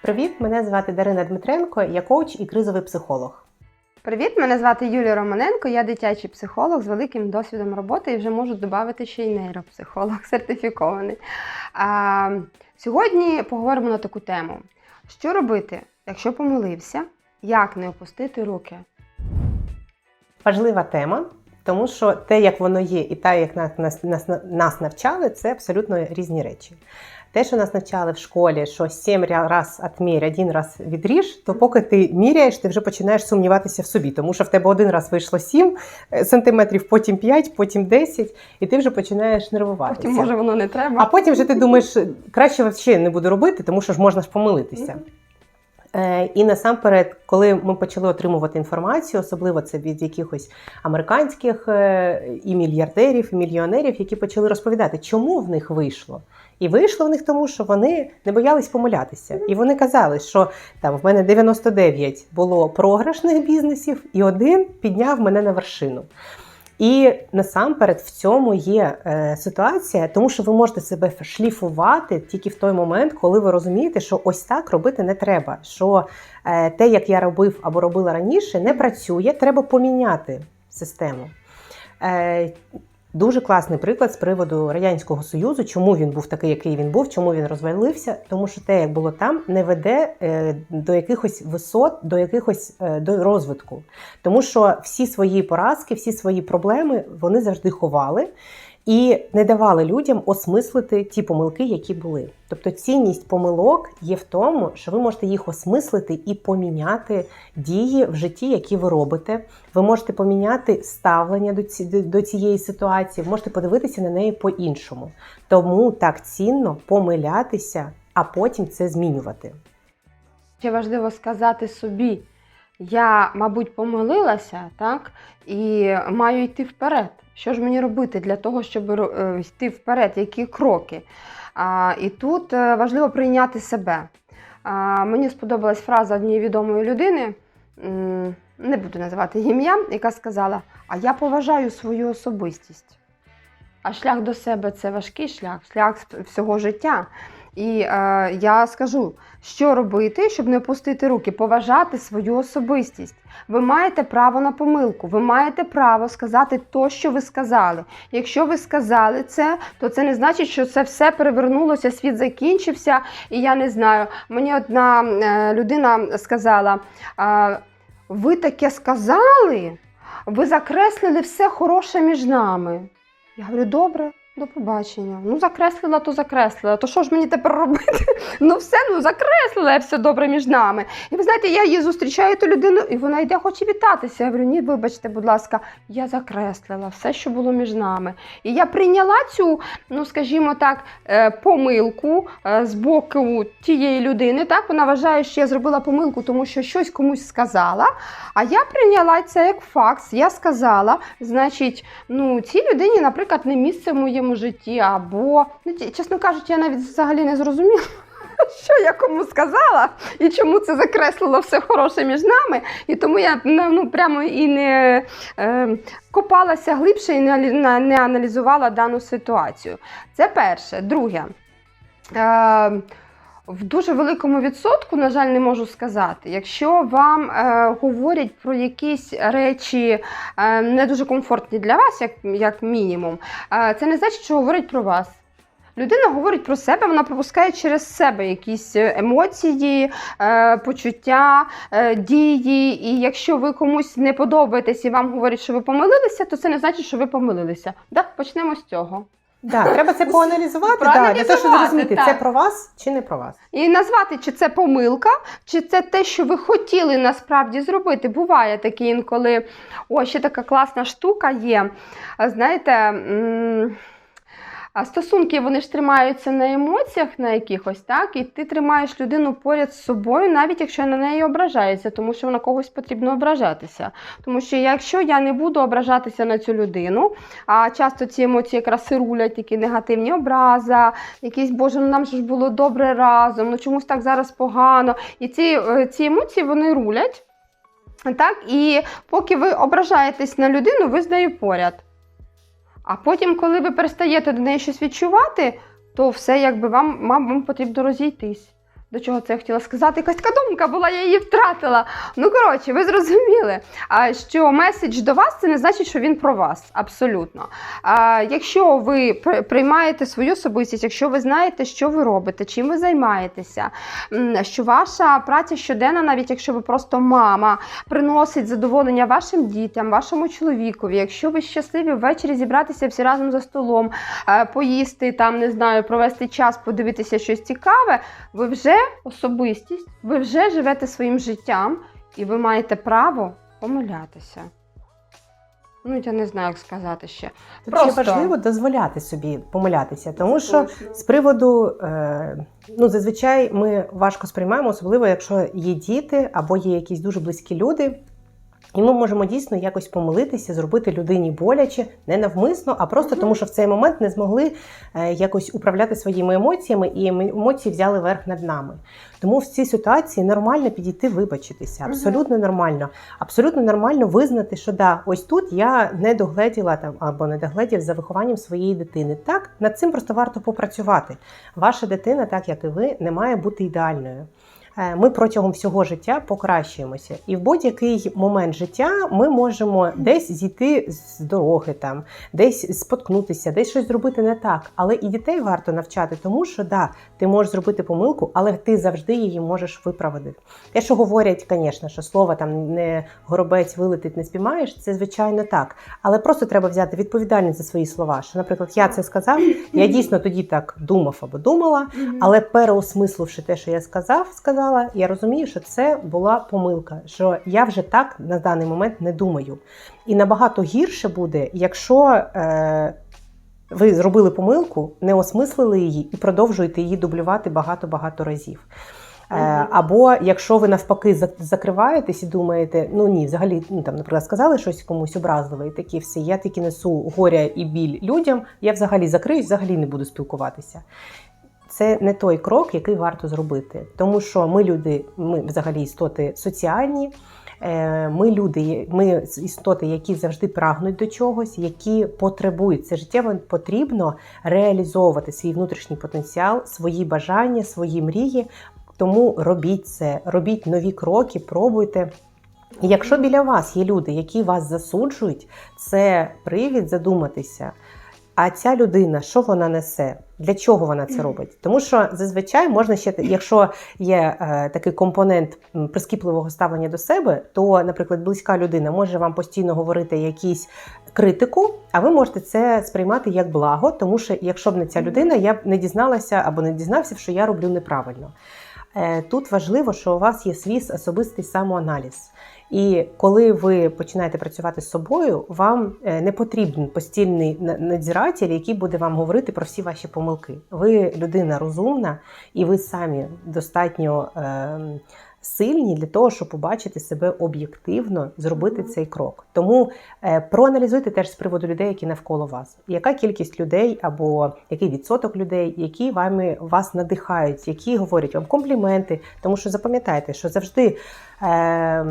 Привіт, мене звати Дарина Дмитренко, я коуч і кризовий психолог. Привіт, мене звати Юлія Романенко, я дитячий психолог з великим досвідом роботи і вже можу додати ще й нейропсихолог сертифікований. А, сьогодні поговоримо на таку тему: що робити, якщо помилився, як не опустити руки? Важлива тема, тому що те, як воно є, і те, як нас, нас, нас, нас навчали, це абсолютно різні речі. Те, що нас навчали в школі, що 7 раз отмірь, один раз відріж, то поки ти міряєш, ти вже починаєш сумніватися в собі, тому що в тебе один раз вийшло 7 сантиметрів, потім 5, потім 10, і ти вже починаєш нервуватися. Потім, може, воно не А потім вже ти думаєш, краще взагалі не буду робити, тому що ж можна ж помилитися. Е, І насамперед, коли ми почали отримувати інформацію, особливо це від якихось американських е, і мільярдерів, і мільйонерів, які почали розповідати, чому в них вийшло. І вийшло в них тому, що вони не боялись помилятися. І вони казали, що там в мене 99 було програшних бізнесів, і один підняв мене на вершину. І насамперед в цьому є е, ситуація, тому що ви можете себе шліфувати тільки в той момент, коли ви розумієте, що ось так робити не треба. Що е, те, як я робив або робила раніше, не працює, треба поміняти систему. Е, Дуже класний приклад з приводу Радянського Союзу, чому він був такий, який він був, чому він розвалився, тому що те, як було там, не веде е, до якихось висот, до якихось е, до розвитку. Тому що всі свої поразки, всі свої проблеми вони завжди ховали і не давали людям осмислити ті помилки, які були. Тобто цінність помилок є в тому, що ви можете їх осмислити і поміняти дії в житті, які ви робите. Ви можете поміняти ставлення до ці, до- цієї ситуації, ви можете подивитися на неї по-іншому. Тому так цінно помилятися, а потім це змінювати. Ще важливо сказати собі, я, мабуть, помилилася, так, і маю йти вперед. Що ж мені робити для того, щоб е, йти вперед? Які кроки? А, і тут е, важливо прийняти себе. А, мені сподобалась фраза однієї відомої людини, не буду називати ім'я, яка сказала: А я поважаю свою особистість. А шлях до себе це важкий шлях, шлях всього життя. І е, я скажу, що робити, щоб не опустити руки, поважати свою особистість. Ви маєте право на помилку, ви маєте право сказати то, що ви сказали. Якщо ви сказали це, то це не значить, що це все перевернулося, світ закінчився. І я не знаю. Мені одна е, людина сказала: е, ви таке сказали, ви закреслили все хороше між нами. Я говорю, добре, до побачення. Ну, закреслила, то закреслила. То що ж мені тепер робити? Ну, все, ну закреслила я все добре між нами. І ви знаєте, я її зустрічаю ту людину, і вона йде, хоче вітатися. Я говорю, ні, вибачте, будь ласка, я закреслила все, що було між нами. І я прийняла цю, ну скажімо так, е, помилку е, з боку тієї людини. Так, вона вважає, що я зробила помилку, тому що щось комусь сказала. А я прийняла це як факт. Я сказала, значить, ну цій людині, наприклад, не місце моєму житті, або ну, чесно кажучи, я навіть взагалі не зрозуміла. Що я кому сказала і чому це закреслило все хороше між нами, і тому я ну, ну, прямо і не е, копалася глибше і не, не аналізувала дану ситуацію. Це перше. Друге, е, в дуже великому відсотку, на жаль, не можу сказати, якщо вам е, говорять про якісь речі е, не дуже комфортні для вас, як, як мінімум, е, це не значить, що говорять про вас. Людина говорить про себе, вона пропускає через себе якісь емоції, е, почуття, е, дії. І якщо ви комусь не подобаєтесь і вам говорять, що ви помилилися, то це не значить, що ви помилилися. Так, почнемо з цього. Да, треба це поаналізувати, да, для того, щоб зрозуміти, так. це про вас чи не про вас. І назвати, чи це помилка, чи це те, що ви хотіли насправді зробити. Буває таке інколи. О, ще така класна штука є. Знаєте, м, а стосунки вони ж тримаються на емоціях на якихось, так? І ти тримаєш людину поряд з собою, навіть якщо на неї ображається, тому що на когось потрібно ображатися. Тому що якщо я не буду ображатися на цю людину, а часто ці емоції якраз і рулять, такі негативні образа, якісь Боже, ну нам ж було добре разом, ну чомусь так зараз погано. І ці, е, ці емоції вони рулять. Так, і поки ви ображаєтесь на людину, ви з нею поряд. А потім, коли ви перестаєте до неї щось відчувати, то все якби вам, вам потрібно розійтись. До чого це я хотіла сказати? Якась така думка була, я її втратила. Ну, коротше, ви зрозуміли, що меседж до вас це не значить, що він про вас. Абсолютно. Якщо ви приймаєте свою особистість, якщо ви знаєте, що ви робите, чим ви займаєтеся, що ваша праця щоденна, навіть якщо ви просто мама, приносить задоволення вашим дітям, вашому чоловікові, якщо ви щасливі ввечері зібратися всі разом за столом, поїсти, там не знаю, провести час, подивитися щось цікаве, ви вже особистість, ви вже живете своїм життям і ви маєте право помилятися. Ну, я не знаю, як сказати ще. Тут Просто. ще важливо дозволяти собі помилятися, тому що з приводу, е, ну зазвичай ми важко сприймаємо, особливо якщо є діти або є якісь дуже близькі люди. І ми можемо дійсно якось помилитися, зробити людині боляче, не навмисно, а просто тому, що в цей момент не змогли е, якось управляти своїми емоціями, і ем- емоції взяли верх над нами. Тому в цій ситуації нормально підійти вибачитися. Абсолютно нормально. Абсолютно нормально визнати, що да, ось тут я не догледіла там або не догледів за вихованням своєї дитини. Так, над цим просто варто попрацювати. Ваша дитина, так як і ви, не має бути ідеальною. Е, Ми протягом всього життя покращуємося, і в будь-який момент життя ми можемо десь зійти з дороги, там десь споткнутися, десь щось зробити не так. Але і дітей варто навчати, тому що да, ти можеш зробити помилку, але ти завжди її можеш виправити. Те, що говорять, звісно, що слово там не горобець вилетить, не спіймаєш, це звичайно так. Але просто треба взяти відповідальність за свої слова. Що, наприклад, я це сказав, я дійсно тоді так думав або думала, але переосмисливши те, що я сказав, сказала, я розумію, що це була помилка, що я вже так на даний момент не думаю. І набагато гірше буде, якщо е, ви зробили помилку, не осмислили її і продовжуєте її дублювати багато-багато разів. Е, Або якщо ви навпаки закриваєтесь і думаєте, ну ні, взагалі, ну там, наприклад, сказали щось комусь образливе, і такі все, я тільки несу горя і біль людям, я взагалі закриюсь, взагалі не буду спілкуватися. Це не той крок, який варто зробити, тому що ми люди, ми взагалі істоти соціальні. е, Ми люди, ми істоти, які завжди прагнуть до чогось, які потребують. Це життєво потрібно реалізовувати свій внутрішній потенціал, свої бажання, свої мрії. Тому робіть це, робіть нові кроки, пробуйте. Якщо біля вас є люди, які вас засуджують, це привід задуматися. А ця людина, що вона несе? Для чого вона це робить? Тому що зазвичай можна ще, якщо є е, такий компонент прискіпливого ставлення до себе, то, наприклад, близька людина може вам постійно говорити якісь критику, а ви можете це сприймати як благо, тому що якщо б не ця людина, я б не дізналася або не дізнався, що я роблю неправильно. Е, Тут важливо, що у вас є свій особистий самоаналіз. І коли ви починаєте працювати з собою, вам е, не потрібен постільний на- надзиратель, який буде вам говорити про всі ваші помилки. Ви людина розумна, і ви самі достатньо е, сильні для того, щоб побачити себе об'єктивно, зробити цей крок. Тому е, проаналізуйте теж з приводу людей, які навколо вас. Яка кількість людей або який відсоток людей, які вами вас надихають, які говорять вам компліменти. Тому що запам'ятайте, що завжди е,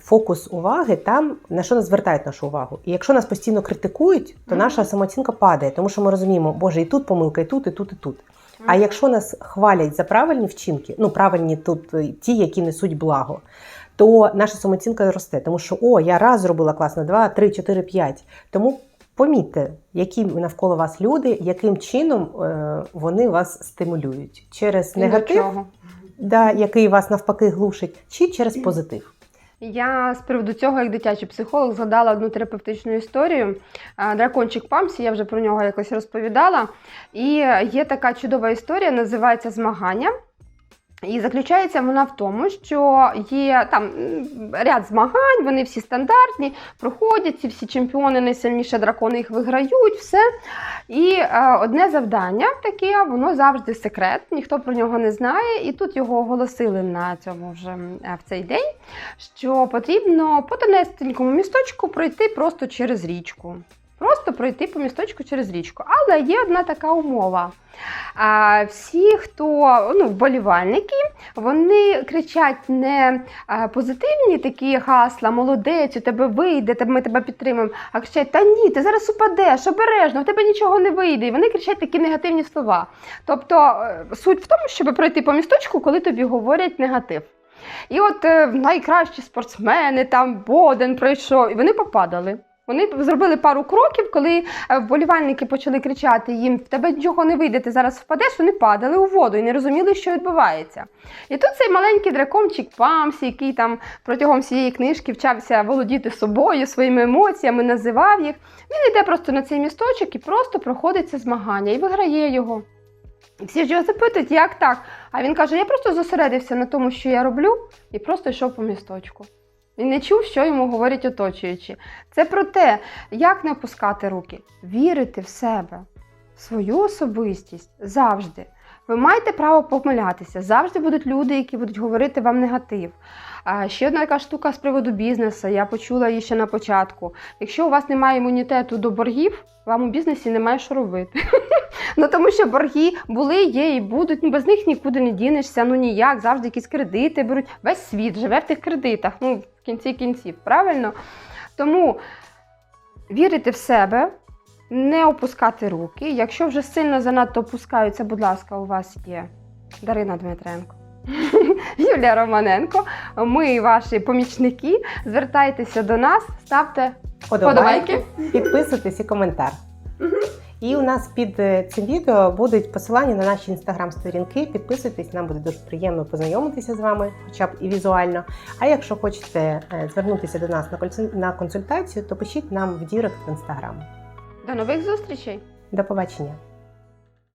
фокус уваги там, на що нас звертають нашу увагу. І якщо нас постійно критикують, то наша самооцінка падає, тому що ми розуміємо, боже, і тут помилка, і тут, і тут, і тут. А якщо нас хвалять за правильні вчинки, ну правильні тут е, ті, які несуть благо, то наша самооцінка росте, тому що о, я раз зробила класно, два, три, чотири, п'ять. Тому помітьте, які навколо вас люди, яким чином е, вони вас стимулюють через негатив, да, який вас навпаки глушить, чи через позитив. Я з приводу цього, як дитячий психолог, згадала одну терапевтичну історію. Дракончик Памсі, я вже про нього якось розповідала. І є така чудова історія, називається Змагання. І заключається вона в тому, що є там ряд змагань, вони всі стандартні, проходять, ці всі чемпіони, найсильніші дракони їх виграють, все. І е, одне завдання таке, воно завжди секрет, ніхто про нього не знає. І тут його оголосили на цьому вже е, в цей день, що потрібно по тонесенькому місточку пройти просто через річку. Просто пройти по місточку через річку. Але є одна така умова. Всі, хто ну, вболівальники, вони кричать не позитивні такі гасла, молодець, у тебе вийде, ми тебе підтримаємо, а кричать: Та ні, ти зараз упадеш, обережно, в тебе нічого не вийде. І вони кричать такі негативні слова. Тобто е, суть в тому, щоб пройти по місточку, коли тобі говорять негатив. І от е, найкращі спортсмени, там Боден пройшов, і вони попадали. Вони зробили пару кроків, коли е, вболівальники почали кричати їм: в тебе нічого не вийде, ти зараз впадеш, вони падали у воду і не розуміли, що відбувається. І тут цей маленький дракончик Памс, який там протягом всієї книжки вчався володіти собою, своїми емоціями, називав їх. Він йде просто на цей місточок і просто проходить це змагання і виграє його. І всі ж його запитують, як так? А він каже: я просто зосередився на тому, що я роблю, і просто йшов по місточку. Він не чув, що йому говорять оточуючі. Це про те, як не опускати руки, вірити в себе, в свою особистість завжди. Ви маєте право помилятися. Завжди будуть люди, які будуть говорити вам негатив. Ще одна така штука з приводу бізнесу, я почула її ще на початку. Якщо у вас немає імунітету до боргів, вам у бізнесі немає що робити. Ну тому що борги були, є і будуть. Ну без них нікуди не дінешся. Ну ніяк, завжди якісь кредити беруть. Весь світ живе в тих кредитах. Ну, в кінці кінців, правильно? Тому вірити в себе, не опускати руки. Якщо вже сильно занадто опускаються, будь ласка, у вас є Дарина Дмитренко. Юлія Романенко, ми ваші помічники. Звертайтеся до нас, ставте Подобайки, підписуйтесь і коментар. І у нас під е, цим відео будуть посилання на наші інстаграм-сторінки. Підписуйтесь, нам буде дуже приємно познайомитися з вами, хоча б і візуально. А якщо хочете е, звернутися до нас на консультацію, то пишіть нам в Дірект в інстаграм. До нових зустрічей! До побачення!